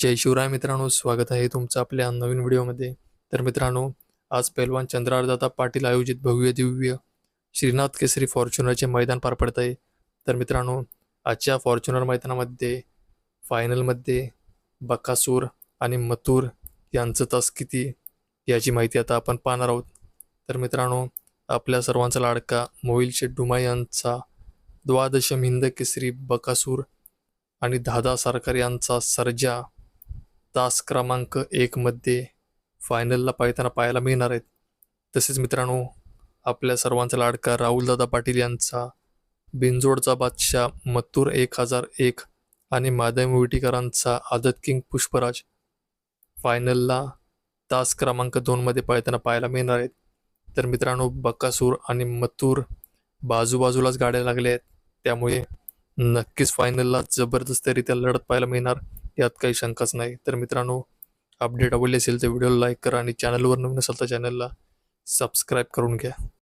जय शिवराय मित्रांनो स्वागत आहे तुमचं आपल्या नवीन व्हिडिओमध्ये. तर मित्रांनो आज पैलवान चंद्रारदाता पाटील आयोजित भव्य दिव्य श्रीनाथ केसरी फॉर्च्युनरचे मैदान पार पडत आहे. तर मित्रांनो आजच्या फॉर्च्युनर मैदानामध्ये फायनलमध्ये बकासूर आणि मथुर यांचं तास किती याची माहिती आता आपण पाहणार आहोत. तर मित्रांनो आपल्या सर्वांचा लाडका मोहिल शेड्डुमा डुमा यांचा द्वादशम हिंद केसरी बकासूर आणि दादा सरकार यांचा सर्जा तास क्रमांक एकमध्ये फायनलला पाहताना पाहायला मिळणार आहेत. तसेच मित्रांनो आपल्या सर्वांचा लाडका राहुलदादा पाटील यांचा बिंजोडचा बादशाह मत्तूर एक हजार एक आणि माधव विटीकरांचा आदत किंग पुष्पराज फायनलला तास क्रमांक दोनमध्ये पाहताना पाहायला मिळणार आहेत. तर मित्रांनो बकासूर आणि मथुर बाजूबाजूलाच गाड्या लागल्या आहेत. त्यामुळे नक्कीच फायनलला जबरदस्तरित्या लढत पाहायला मिळणार. यात काही शंकाच नाही. तर मित्रांनो अपडेट आवडली असेल तर व्हिडिओला लाईक करा आणि चॅनलवर नवीन असाल तर चॅनलला सबस्क्राईब करून घ्या.